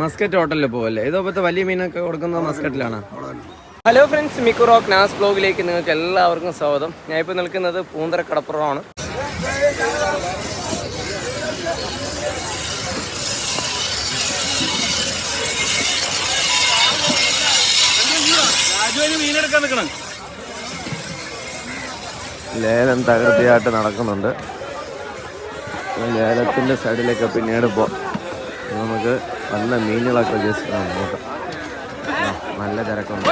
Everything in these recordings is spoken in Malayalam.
മസ്കറ്റ് ഹോട്ടലിൽ പോവല്ലേ? ഇതോപ്പത്തെ വലിയ മീനൊക്കെ കൊടുക്കുന്നത് മസ്കറ്റിലാണ്. ഹലോ ഫ്രണ്ട്സ് മിക്കുറോക്ക് നാസ് ബ്ലോഗിലേക്ക് നിങ്ങൾക്ക് എല്ലാവർക്കും സ്വാഗതം. ഞാൻ ഇപ്പോൾ നിൽക്കുന്നത് പൂന്തര കടപ്പുറമാണ്. ലേലം തകൃതിയായിട്ട് നടക്കുന്നുണ്ട്. ലേലത്തിന്റെ സൈഡിലേക്ക് പിന്നീട് പോ നമുക്ക് നല്ല മീനുകളൊക്കെ ജസ്റ്റ് നോക്കാം. നല്ല തിരക്കുണ്ട്.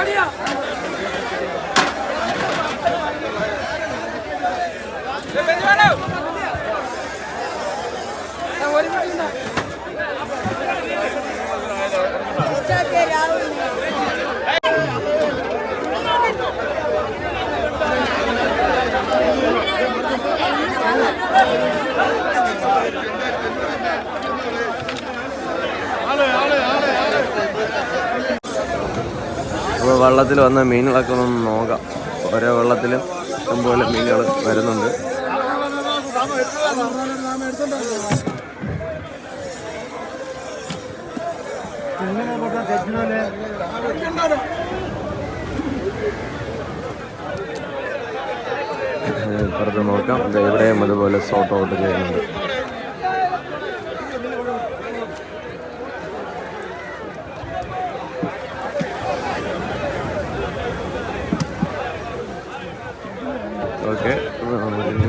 അപ്പോൾ വള്ളത്തിൽ വന്ന മീനുകളൊക്കെ ഒന്ന് നോക്കാം. ഓരോ വെള്ളത്തിലും ഇഷ്ടംപോലെ മീനുകൾ വരുന്നുണ്ട്. ഇപ്പുറത്ത് നോക്കാം. ഇവിടെയും അതുപോലെ സോട്ട് ഔട്ട് ചെയ്യുന്നുണ്ട് ഓക്കെ നമുക്കിനി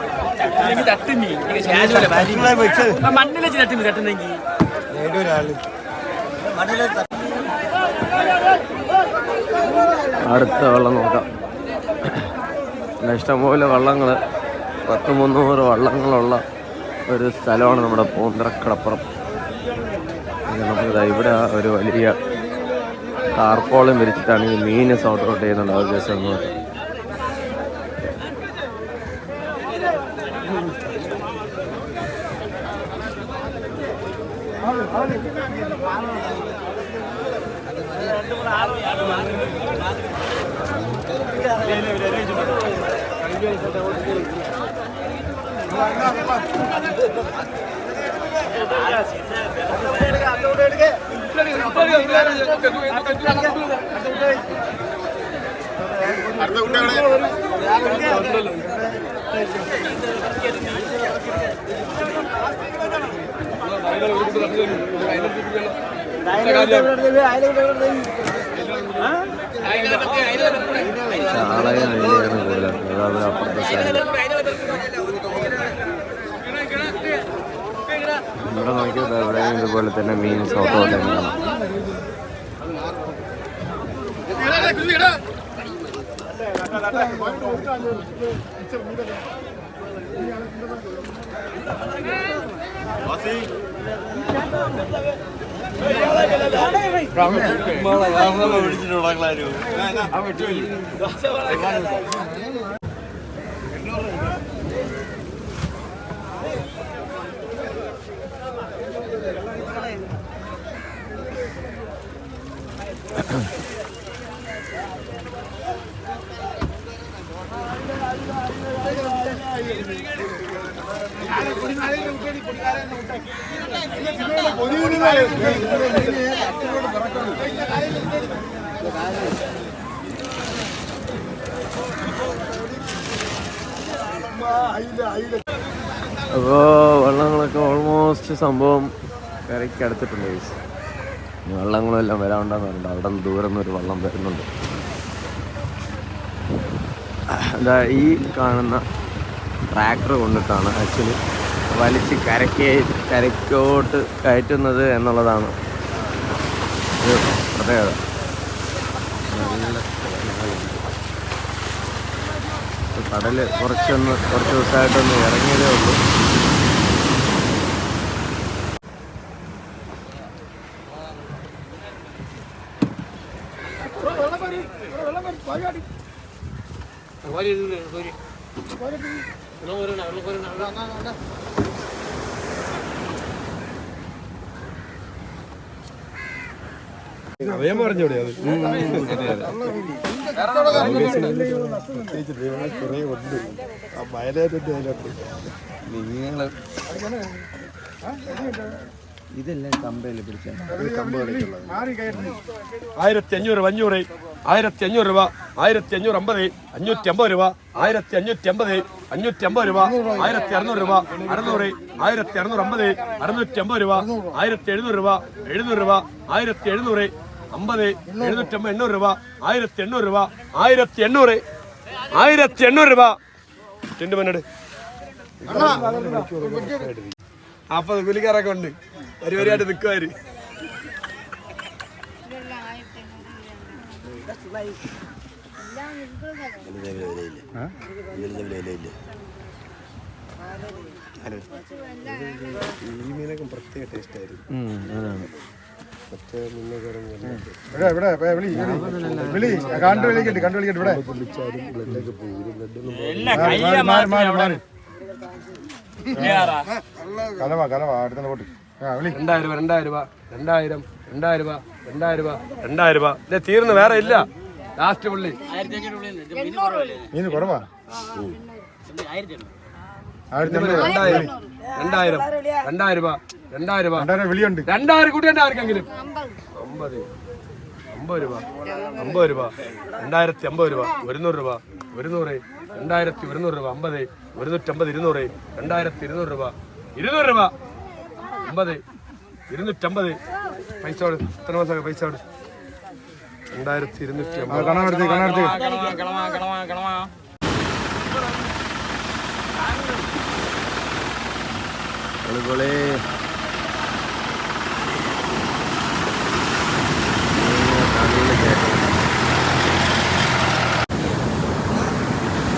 മിക്സ് ഏതോ ഒരാൾ. അടുത്ത വെള്ളം നോക്കാം. ഇഷ്ടംപോലെ വള്ളങ്ങൾ പത്ത് മുന്നൂറ് വള്ളങ്ങളുള്ള ഒരു സ്ഥലമാണ് നമ്മുടെ പൂന്തറക്കടപ്പുറം നമുക്ക് ഇവിടെ ഒരു വലിയ കാർപ്പോളം വിരിച്ചിട്ടാണ് ഈ മീൻ സൗട്ട് ഔട്ട് ചെയ്യുന്നുണ്ട്. അത് ജസ്റ്റ് ഒന്ന് നോക്കാം. ചാളയും അയിലയാണ് കൂടുതൽ അതായത് അപ്പുറത്തെ സൈഡിൽ ഇവിടെ നോക്കിയത് എവിടെയും ഇതുപോലെ തന്നെ മീൻ സോട്ടോ തന്നെയാണ് വിളിച്ചിട്ടുണ്ടാകും അപ്പോൾ വെള്ളങ്ങളൊക്കെ ഓൾമോസ്റ്റ് സംഭവം കരയ്ക്ക് അടുത്തിട്ടുണ്ട് guys. ഇനി വെള്ളങ്ങളെല്ലാം പറഞ്ഞിട്ട് അവിടെ നിന്ന് ദൂരം ഒരു വള്ളം വരുന്നുണ്ട് എന്താ ഈ കാണുന്ന ട്രാക്ടർ കൊണ്ടിട്ടാണ് ആക്ച്വലി വലിച്ച് കരക്കേ കരക്കോട്ട് കയറ്റുന്നത് എന്നുള്ളതാണ്. പ്രത്യേകത. കടൽ കുറച്ചൊന്ന് കുറച്ച് ദിവസമായിട്ടൊന്ന് ഇറങ്ങിയതേ ഉള്ളൂ. ഒരു ഒരു ഒരു അവയം പറഞ്ഞൂടെ അത്. കുറേ ഉണ്ട് ആ വയനാട്ടിന്റെ അതിലുണ്ട് നിങ്ങൾ ഇതെല്ലാം കമ്പയിൽ പിടിച്ച ആയിരത്തി അഞ്ഞൂറ്. അഞ്ഞൂറ് ആയിരത്തി അഞ്ഞൂറ് രൂപ ആയിരത്തി അഞ്ഞൂറ് അമ്പത് അഞ്ഞൂറ്റി അമ്പത് രൂപ ആയിരത്തി അഞ്ഞൂറ്റി അമ്പത് അഞ്ഞൂറ്റി അമ്പത് രൂപ ആയിരത്തി അറുന്നൂറ് രൂപ അറുന്നൂറ് ആയിരത്തി അറുന്നൂറ് അമ്പത് അറുന്നൂറ്റി അമ്പത് രൂപ ആയിരത്തി എഴുന്നൂറ് രൂപ എഴുന്നൂറ് രൂപ ആയിരത്തി എഴുന്നൂറ് അമ്പത് എഴുന്നൂറ്റമ്പത് എണ്ണൂറ് രൂപ ആയിരത്തി എണ്ണൂറ് രൂപ ആയിരത്തി എണ്ണൂറ് ആയിരത്തി എണ്ണൂറ് രൂപ. രണ്ട് മിനിറ്റ് അപ്പൊ കൂലിക്കാരൊക്കെ ഉണ്ട്. പരിപാടിയായിട്ട് നിൽക്കുവാര് ഈ മീനൊക്കെ പ്രത്യേക ടേസ്റ്റ് ആയിരുന്നു ഇവിടെ ഇവിടെ ഇവിടെ വിളി വിളി. കണ്ടു വിളിക്കട്ടെ കണ്ടു വിളിക്കട്ടെ ഇവിടെ. വിളിച്ചാലും ബ്ലഡൊക്കെ പോയി ഇത് ബ്ലഡൊന്നും മാറി മാറി മാറി കലവാ കലവാ അടുത്ത പോട്ട്. ആ വിളി. രണ്ടായിരം രൂപ രണ്ടായിരം രൂപ രണ്ടായിരം രണ്ടായിരം രൂപ രണ്ടായിരം രൂപ രണ്ടായിരം രൂപ. ഇല്ലേ തീർന്നു വേറെ ഇല്ല. ലാസ്റ്റ് പുള്ളി. മീന് കുറവാ. ആയിരത്തി രണ്ടായിരം. രണ്ടായിരം. രണ്ടായിരം. രൂപ. രണ്ടായിരം രൂപ. വിളിയുണ്ട്. രണ്ടായിരം കൂട്ടി ആർക്കെങ്കിലും? അമ്പത്. അമ്പത്. രൂപ. അമ്പത് രൂപ. രണ്ടായിരത്തി അമ്പത് രൂപ. ഒരുന്നൂറ് രൂപ. ഒരുന്നൂറ്. രണ്ടായിരത്തി ഒരുന്നൂറ് രൂപ. അമ്പത്. ഒരുന്നൂറ്റമ്പത് ഇരുന്നൂറ്. രണ്ടായിരത്തി ഇരുന്നൂറ് രൂപ. ഇരുന്നൂറ് രൂപ. അമ്പത്. ഇരുന്നൂറ്റമ്പത്. പൈസ എത്ര മാസം പൈസ രണ്ടായിരത്തി ഇരുന്നൂറ്റി അമ്പത്. അടിപൊളി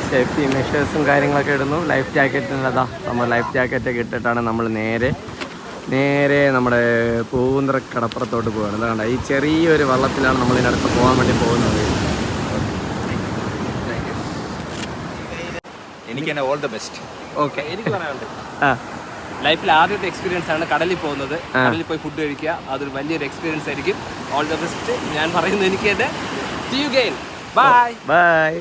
സേഫ്റ്റി മെഷേഴ്സും കാര്യങ്ങളൊക്കെ ഇടുന്നു. ലൈഫ് ജാക്കറ്റിനതാ നമ്മൾ ലൈഫ് ജാക്കറ്റൊക്കെ ഇട്ടിട്ടാണ് നമ്മൾ നേരെ നേരെ നമ്മുടെ പൂന്തറ കടപ്പുറത്തോട്ട് പോകുന്നത് അതുകൊണ്ട് ഈ ചെറിയൊരു വള്ളത്തിലാണ് നമ്മൾ ഇതിനടുത്ത് പോകാൻ വേണ്ടി പോകുന്നത്. എനിക്ക് തന്നെ ഓൾ ദ ബെസ്റ്റ് ഓക്കെ എനിക്ക് പറയാനുണ്ട്. ആ. ലൈഫിൽ ആദ്യത്തെ എക്സ്പീരിയൻസ് ആണ് കടലിൽ പോകുന്നത്. കടലിൽ പോയി ഫുഡ് കഴിക്കുക. അതൊരു വലിയൊരു എക്സ്പീരിയൻസ് ആയിരിക്കും. ഓൾ ദ ബെസ്റ്റ് ഞാൻ പറയുന്നത് എനിക്ക് തന്നെ see you again bye bye